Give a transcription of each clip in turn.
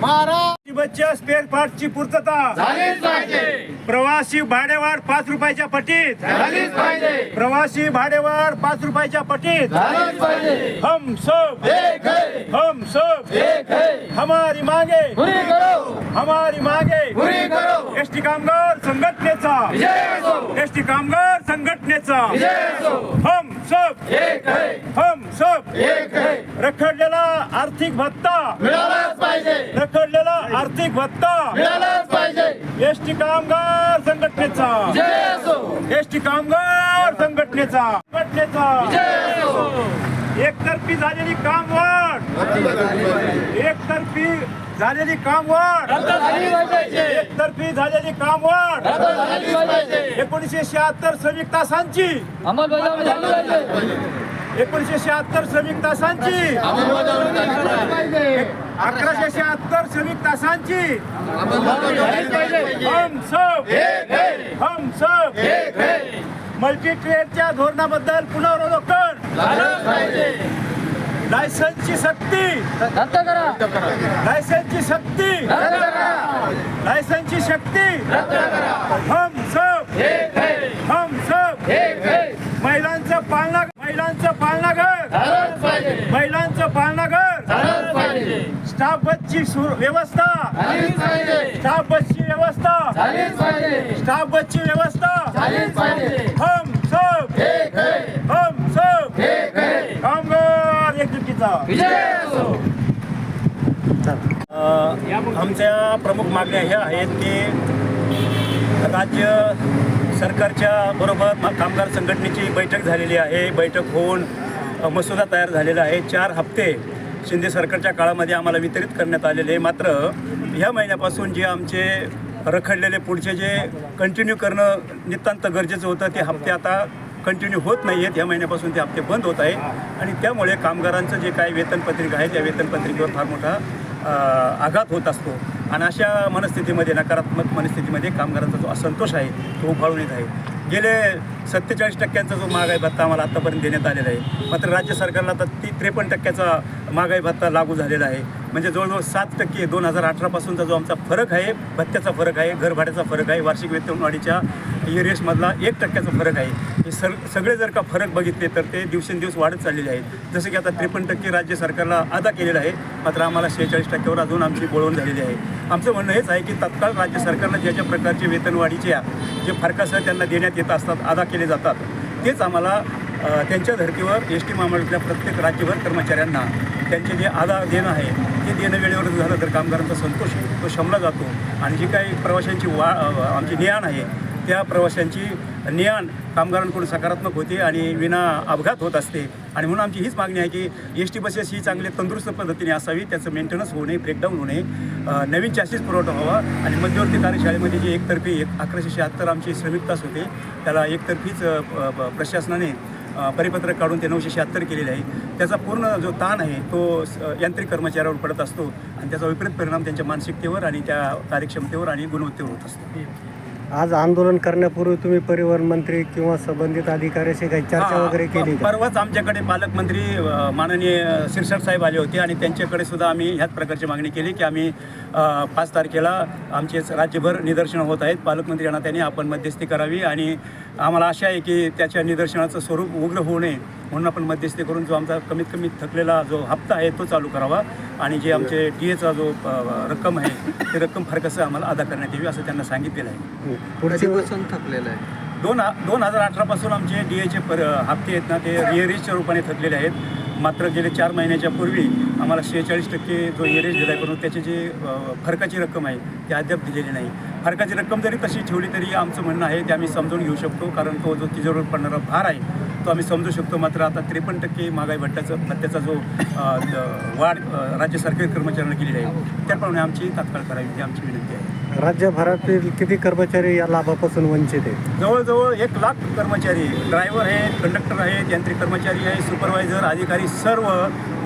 महाराज बसच्या स्पेअर पार्टची पूर्तता. झालीच पाहिजे. प्रवासी भाडेवाढ पाच रुपयाच्या पटीत. झालीच पाहिजे. प्रवासी भाडेवाढ पाच रुपयाच्या पटीत. झालीच पाहिजे. हम सब. एक है. हम सब. एक है. हमारी मागे. पुरी करो. हमारी मागे. पुरी करो. एसटी कामगार संघटनेचा. विजय असो. एसटी कामगार संघटनेचा. विजय असो. हम सब। एक है। हम सब। एक है। रखडलेला आर्थिक भत्ता। मिळालाच पाहिजे। रखडलेला आर्थिक भत्ता। मिळालाच पाहिजे। एसटी कामगार संघटनेचा। विजय असो। एसटी कामगार संघटनेचा। संघटनेचा। असो। एकतर्फी झालेली कामवाढ। एकतर्फी झालेली कामवाढ. झाली पाहिजे. एकतर्फी झालेली कामवाढ. झाली पाहिजे. एकोणीसशे शहात्तर श्रमिक तासांची. एकोणीसशे शहात्तर श्रमिक तासांची. अकराशे शहात्तर श्रमिक तासांची. हम सब. एक है हम सब. एक है मल्टी ट्रेडच्या धोरणाबद्दल पुनरावलोकन. लायसन्सची सक्ती. रद्द करा. लायसन्सची सक्ती. रद्द करा. लायसन्सची शक्ती. रद्द करा. हम सब. एक है हम सब. एक है महिलांचं पालना महिलांचं पालनाघर. झालंच पाहिजे. महिलांचं पालनाघर. झालंच पाहिजे. स्टाफ बसची व्यवस्था. झालीच पाहिजे. स्टाफ बसची व्यवस्था. झालीच पाहिजे. स्टाफ बसची व्यवस्था. झालीच पाहिजे हम सब एक है हम सब एक है कामगार एकजुटीचा विजय असो अ, आमच्या प्रमुख मागण्या ह्या आहेत की राज्य सरकारच्या बरोबर कामगार संघटनेची बैठक झालेली आहे. बैठक होऊन मसुदा तयार झालेला आहे. चार हप्ते शिंदे सरकारच्या काळामध्ये आम्हाला वितरित करण्यात आलेले. मात्र ह्या महिन्यापासून जे आमचे रखडलेले पुढचे जे कंटिन्यू करणं नितांत गरजेचं होतं ते हप्ते आता कंटिन्यू होत नाही आहेत या महिन्यापासून ते हप्ते बंद होत आहे. आणि त्यामुळे कामगारांचं जे काही वेतनपत्रिका आहे त्या वेतनपत्रिकेवर फार मोठा आघात होत असतो. आणि अशा मनस्थितीमध्ये नकारात्मक मनस्थितीमध्ये कामगारांचा जो असंतोष आहे तो उफाळून येत आहे. गेले सत्तेचाळीस टक्क्यांचा जो महागाई भत्ता आम्हाला आत्तापर्यंत देण्यात आलेला आहे मात्र राज्य सरकारला आता ती त्रेपन्न टक्क्याचा महागाई भत्ता लागू झालेला आहे. म्हणजे जवळजवळ सात टक्के दोन हजार अठरापासूनचा जो आमचा फरक आहे भत्त्याचा फरक आहे घरभाड्याचा फरक आहे वार्षिक वेतनवाढीच्या एरियसमधला एक टक्क्याचा फरक आहे. सर सगळे जर का फरक बघितले तर ते दिवसेंदिवस वाढत चाललेले आहेत. जसं की आता त्रेपन्न टक्के राज्य सरकारला अदा केलेलं आहे. मात्र आम्हाला शेहेचाळीस टक्क्यावर अजून आमची बोलवण झालेली आहे. आमचं म्हणणं हेच आहे की तत्काळ राज्य सरकारनं ज्या ज्या प्रकारचे वेतनवाढीच्या जे फरकासह त्यांना देण्यात येत असतात अदा केले जातात. तेच आम्हाला त्यांच्या धर्तीवर एस टी महामंडळातल्या प्रत्येक राज्यभर कर्मचाऱ्यांना त्यांचे जे आधार देणं आहे ते देणं वेळेवर झालं तर कामगारांचा संतोष तो शमला जातो. आणि जी काही प्रवाशांची वा आमची नियाण आहे त्या प्रवाशांची नियाण कामगारांकडून सकारात्मक होते आणि विना अपघात होत असते. आणि म्हणून आमची हीच मागणी आहे की एस टी बसेस ही चांगली तंदुरुस्त पद्धतीने असावी त्याचं मेंटेनन्स होऊ नये ब्रेकडाऊन होऊ नये. नवीन चॅसेस पुरवठा व्हावा आणि मध्यवर्ती कार्यशाळेमध्ये जे एकतर्फी एक अकराशे शहात्तर आमचे श्रमिक तास होते त्याला एकतर्फीच प्रशासनाने परिपत्रक काढून ते नऊशे शहात्तर केलेले आहे. त्याचा पूर्ण जो ताण आहे तो स- यांत्रिक कर्मचाऱ्यावर पडत असतो आणि त्याचा विपरीत परिणाम त्यांच्या मानसिकतेवर आणि त्या कार्यक्षमतेवर आणि गुणवत्तेवर होत असतो. आज आंदोलन करण्यापूर्वी तुम्ही परिवहन मंत्री किंवा संबंधित अधिकाऱ्याशी काही चर्चा वगैरे केली का? परवाच आमच्याकडे पालकमंत्री माननीय शिरसाट साहेब आले होते आणि त्यांच्याकडे सुद्धा आम्ही ह्याच प्रकारची मागणी केली की आम्ही पाच तारखेला आमचे राज्यभर निदर्शनं होत आहेत. पालकमंत्री यांना त्यांनी आपण मध्यस्थी करावी आणि आम्हाला आशा आहे की त्याच्या निदर्शनाचं स्वरूप उग्र होऊ नये. म्हणून आपण मध्यस्थी करून जो आमचा कमीत कमी थकलेला जो हप्ता आहे तो चालू करावा. आणि जे आमचे डी एचा जो रक्कम आहे ते रक्कम फरकसं आम्हाला अदा करण्यात यावी असं त्यांना सांगितलेलं आहे. पुढची थकलेलं आहे? दोन दोन हजार अठरापासून आमचे डी एचे पर हप्ते आहेत ना ते रिअरेजच्या रूपाने थकलेले आहेत. मात्र गेले चार महिन्याच्या पूर्वी आम्हाला शेहेचाळीस टक्के जो एरेज दिला आहे परंतु त्याची जी फरकाची रक्कम आहे ती अद्याप दिलेली नाही. फरकाची रक्कम जरी तशी ठेवली तरी आमचं म्हणणं आहे ते आम्ही समजून घेऊ शकतो कारण तो जो तिजोरीवर पडणारा भार आहे तो आम्ही समजू शकतो मात्र आता त्रेपन्न टक्के महागाई भत्त्याचं भत्त्याचा जो वाढ राज्य सरकारी कर्मचाऱ्यांना केलेली आहे त्याप्रमाणे आमची तात्काळ करावी ही आमची विनंती आहे. राज्यभरातील किती कर्मचारी या लाभापासून वंचित आहेत? जवळजवळ एक लाख कर्मचारी ड्रायव्हर आहेत कंडक्टर आहेत यांत्रिक कर्मचारी आहेत सुपरवायझर अधिकारी सर्व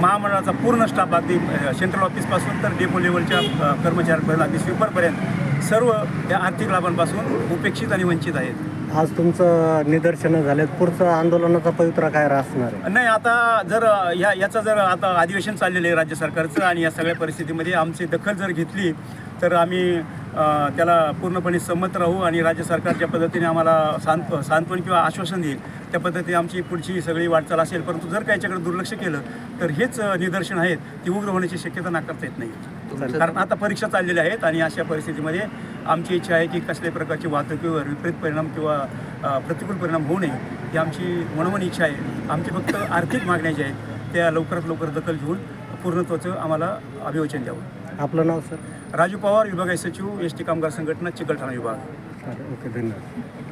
महामंडळाचा पूर्ण स्टाफ अगदी सेंट्रल ऑफिसपासून तर डेपो लेवलच्या कर्मचाऱ्यांपर्यंत अगदी स्वीपरपर्यंत सर्व या आर्थिक लाभांपासून उपेक्षित आणि वंचित आहेत. आज तुमचं निदर्शनं झालेत. पुढचं आंदोलनाचा पवित्रा काय असणार आहे? नाही आता जर या याचं जर आता अधिवेशन चाललेलं आहे राज्य सरकारचं आणि या सगळ्या परिस्थितीमध्ये आमची दखल जर घेतली तर आम्ही त्याला पूर्णपणे संमत राहू आणि राज्य सरकार ज्या पद्धतीने आम्हाला सांत सांत्वन किंवा आश्वासन देईल त्या पद्धतीने आमची पुढची सगळी वाटचाल असेल. परंतु जर का याच्याकडे दुर्लक्ष केलं तर हेच निदर्शन आहेत. ती उग्र होण्याची शक्यता नाकारता येत नाही. कारण आता परीक्षा चाललेल्या आहेत आणि अशा परिस्थितीमध्ये आमची इच्छा आहे की कसल्याही प्रकारची वाहतुकीवर विपरीत परिणाम किंवा प्रतिकूल परिणाम होऊ नये ही आमची मनोमन इच्छा आहे. आमची फक्त आर्थिक मागण्या ज्या आहेत त्या लवकरात लवकर दखल घेऊन पूर्णत्वाचं आम्हाला अभिवचन द्यावं. आपलं नाव सर? राजू पवार विभागीय सचिव एस टी कामगार संघटना चिकलठाणा विभाग. ओके धन्यवाद.